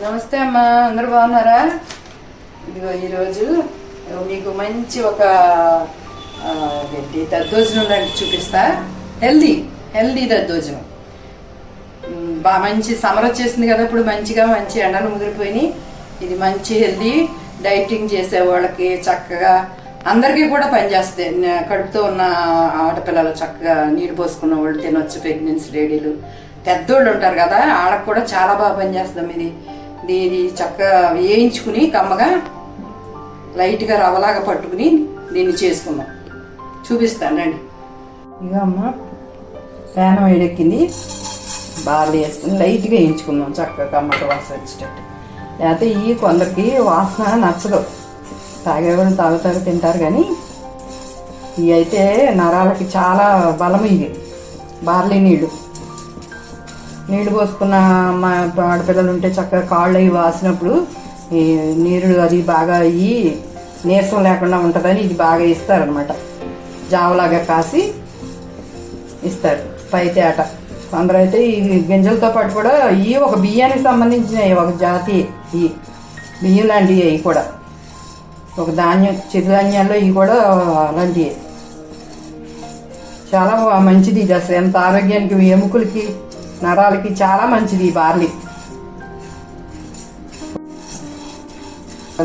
నమస్తే అమ్మా అందరు బాగున్నారా? ఇదిగో ఈరోజు మీకు మంచి ఒక దద్దోజనం లాంటి చూపిస్తా. హెల్దీ హెల్దీ దద్దోజనం. బాగా మంచి సమర్ వచ్చేసింది కదా ఇప్పుడు మంచిగా మంచి ఎండలు ముదిరిపోయినాయి. ఇది మంచి హెల్దీ డైటింగ్ చేసే వాళ్ళకి చక్కగా అందరికీ కూడా పనిచేస్తాయి కడుపుతో ఉన్న ఆడపిల్లలు చక్కగా నీళ్ళు పోసుకున్న వాళ్ళు తినొచ్చు ప్రెగ్నెన్సీ లేడీలు. పెద్దోళ్ళు ఉంటారు కదా వాళ్ళకి కూడా చాలా బాగా పనిచేస్తాం ఇది. దీని చక్కగా వేయించుకుని కమ్మగా లైట్గా రవ్వలాగా పట్టుకుని దీన్ని చేసుకుందాం. చూపిస్తాను రండి. ఇక అమ్మ ఫ్యాన్ వేడెక్కింది. బాగా వేసుకుని లైట్గా వేయించుకుందాం చక్కగా కమ్మట వాసన వచ్చేటట్టు. లేకపోతే ఈ కొందరికి వాసన నచ్చదు. తాగేవాళ్ళు తాగుతారు తింటారు కానీ ఇవి అయితే నరాలకి చాలా బలం ఇది బార్లీ నీళ్ళు. నీళ్ళు పోసుకున్న మా ఆడపిల్లలు ఉంటే చక్కగా కాళ్ళు అవి వాసినప్పుడు ఈ నీరు అది బాగా అయ్యి నీరసం లేకుండా ఉంటుందని ఇది బాగా ఇస్తారనమాట జావలాగా కాసి ఇస్తారు. పైతేట. కొందరైతే ఈ గింజలతో పాటు కూడా ఇవి ఒక బియ్యానికి సంబంధించినవి ఒక జాతి ఈ బియ్యం లాంటివి అవి కూడా. ఒక ధాన్యం చిరుధాన్యాల్లో ఇవి కూడా అలాంటివి. చాలా మంచిది ఇది అసలు. ఎంత ఆరోగ్యానికి ఎముకలకి నరాలకి చాలా మంచిది ఈ బార్లీ.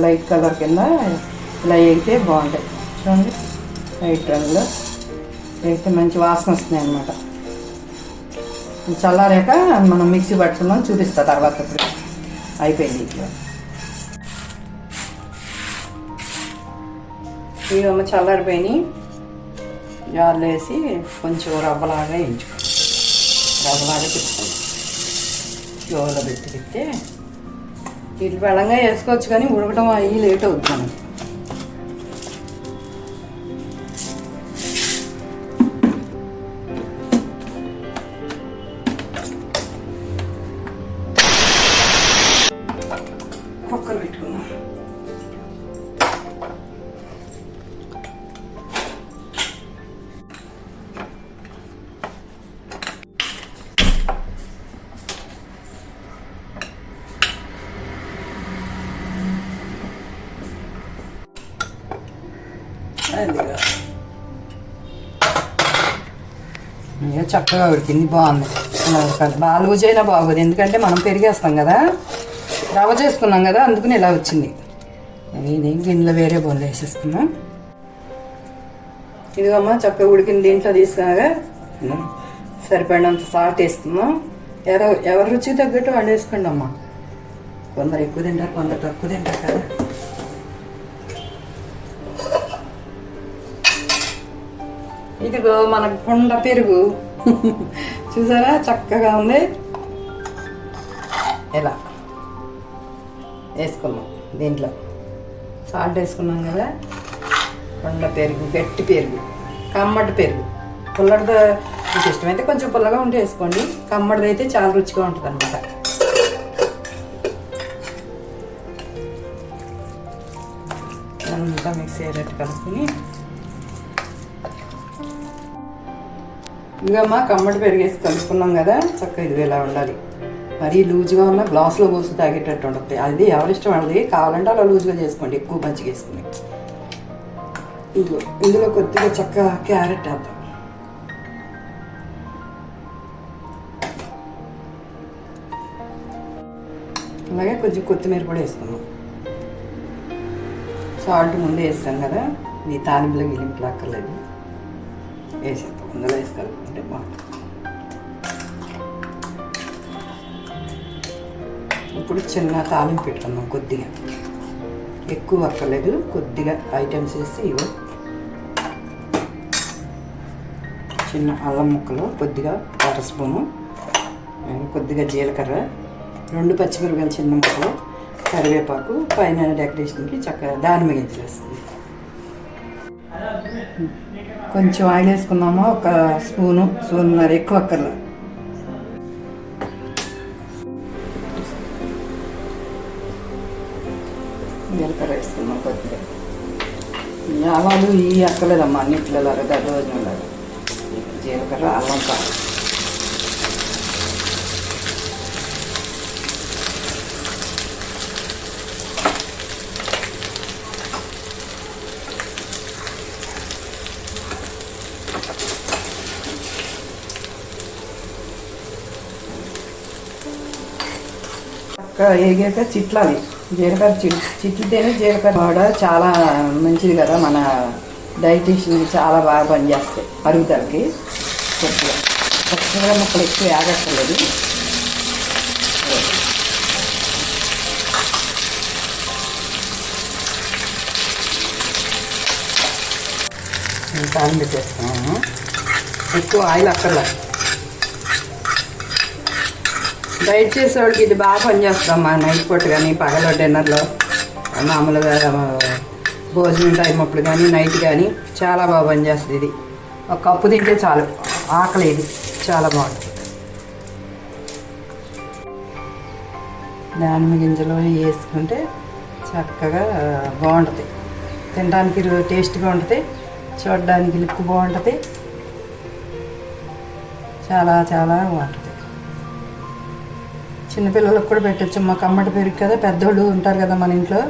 లైట్ కలర్ కింద ఇలా వేగితే బాగుంటాయి. చూడండి లైట్ రంగులో వేస్తే మంచి వాసన వస్తున్నాయి అన్నమాట. చల్లారాక మనం మిక్సీ పట్టుకుందాం చూపిస్తా తర్వాత ఇప్పుడు. అయిపోయింది ఇట్లా ఇవమ్మ చల్లారిపోయినాయి. జార్లు వేసి కొంచెం రవ్వలాగా ఎంచుకో రవ్వలాగా తిప్పుకోండి స్లోలో పెట్టి తిప్పితే ఇటు బలంగా వేసుకోవచ్చు కానీ ఉడకడం అయ్యి లేట్ అవుతుంది ఇక చక్కగా ఉడికింది బాగుంది. ఇలా బాగా లూజ్ అయినా బాగోదు. ఎందుకంటే మనం పెరిగేస్తాం కదా. రవ్వ చేసుకున్నాం కదా అందుకని ఇలా వచ్చింది. ఇదేం గిన్నెలో వేరే బౌల్ వేసేసుకున్నాం ఇదిగమ్మా చక్కగా ఉడికిన దీంట్లో తీసుకున్నాగా సరిపడినంత సాల్ట్ వేసుకున్నాం ఎవరు ఎవరి రుచి తగ్గట్టు వండేసుకోండి అమ్మా కొందరు ఎక్కువ తింటారు కొందరు తక్కువ తింటారు కదా. ఇదిగో మన కొండ పెరుగు. చూసారా? చక్కగా ఉంది. ఇలా వేసుకున్నాం దీంట్లో. సాల్ట్ వేసుకున్నాం కదా? కొండ పెరుగు గట్టి పెరుగు కమ్మటి పెరుగు. పుల్లడితో మీకు ఇష్టమైతే కొంచెం పుల్లగా ఉంటే వేసుకోండి. కమ్మడిది అయితే చాలా రుచిగా ఉంటుంది అనమాట అంతా మిక్స్ అయ్యేటట్టు కలుపుకొని ఇంకమ్మా కమ్మటి పెరిగేసి కలుపుకున్నాం కదా చక్కగా ఇది ఇలా ఉండాలి. మరీ లూజ్గా ఉన్న గ్లాస్లో పోసి తాగేటట్టు ఉంటుంది అది ఎవరి ఇష్టం వాళ్ళది కావాలంటే అలా లూజ్గా చేసుకోండి ఎక్కువ మంచిగా వేసుకుని ఇదిగో ఇందులో కొద్దిగా చక్కగా క్యారెట్ వేద్దాం. అలాగే కొంచెం కొత్తిమీర కూడా వేసుకున్నాం సాల్ట్ ముందే వేస్తాం కదా ఈ తాలింపులో గిలింపులు అక్కర్లేదు వేసేద్దాం. వేసి కలుపుకుంటే బాగుంటుంది ఇప్పుడు చిన్న తాలింపు పెట్టుకుందాం కొద్దిగా. ఎక్కువ అక్కర్లేదు కొద్దిగా ఐటమ్స్ వేసి ఇవ్వ. చిన్న అల్లం ముక్కలు కొద్దిగా అర స్పూను కొద్దిగా జీలకర్ర రెండు పచ్చిమిరపకాయలు చిన్న ముక్కలు కరివేపాకు పైన డెకరేషన్కి చక్కగా దానిమ్మ గింజలు వేస్తుంది కొంచెం ఆయిల్ వేసుకున్నాము? ఒక స్పూను స్పూన్నర ఎక్కువ అక్కర్లేదు జీలకర్ర వేసుకున్నాం కొద్దిగా. ఆవాలు ఈ అక్కర్లేదమ్మా అన్నిట్లో లాగా రోజు జీలకర్ర అల్లం కాదు చక్కగా వేగాక చిట్లాలి. జీలకర్ర చిట్ చిట్లితేనే జీలకర్ర. కూడా చాలా మంచిది కదా మన డైటిషన్ చాలా బాగా పనిచేస్తాయి అరుగుదలకి. కొద్దిగా. కొద్దిగా ముక్కలు ఎక్కువ ఆగక్కర్లేదు తాళం పెట్టేస్తాము ఎక్కువ ఆయిల్ అక్కర్లేదు. డైట్ చేసేవాడికి ఇది బాగా పనిచేస్తామా నైట్ పూట కానీ పగలో డిన్నర్లో. మామూలుగా భోజనం టైం అప్పుడు కానీ నైట్ కానీ చాలా బాగా పనిచేస్తుంది ఇది. ఒక కప్పు తింటే చాలు. ఆకలి ఇది. చాలా బాగుంటుంది దానిమ్మ గింజలు వేసుకుంటే చక్కగా బాగుంటుంది. తినడానికి టేస్ట్గా ఉంటుంది. చూడడానికి లుక్ బాగుంటుంది. చాలా చాలా బాగుంటుంది. చిన్నపిల్లలకు కూడా పెట్టచ్చు. మా కమ్మటి పెరుగు కదా పెద్దోళ్ళు ఉంటారు కదా మన ఇంట్లో.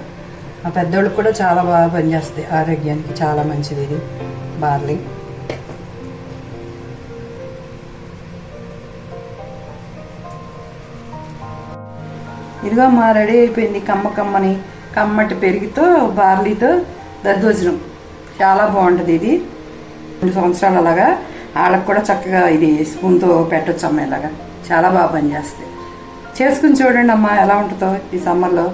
ఆ పెద్దోళ్ళకి కూడా చాలా బాగా పనిచేస్తుంది. ఆరోగ్యానికి చాలా మంచిది ఇది. బార్లీ. ఇదిగో మా రెడీ అయిపోయింది కమ్మ కమ్మని కమ్మటి పెరుగుతో బార్లీతో దద్దోజనం. చాలా బాగుంటుంది ఇది. రెండు సంవత్సరాలు అలాగా. వాళ్ళకి కూడా చక్కగా ఇది స్పూన్తో పెట్టచ్చు అమ్మ ఇలాగా. చాలా బాగా పనిచేస్తుంది. చేసుకుని చూడండి అమ్మా ఎలా ఉంటుందో ఈ సమ్మర్లో.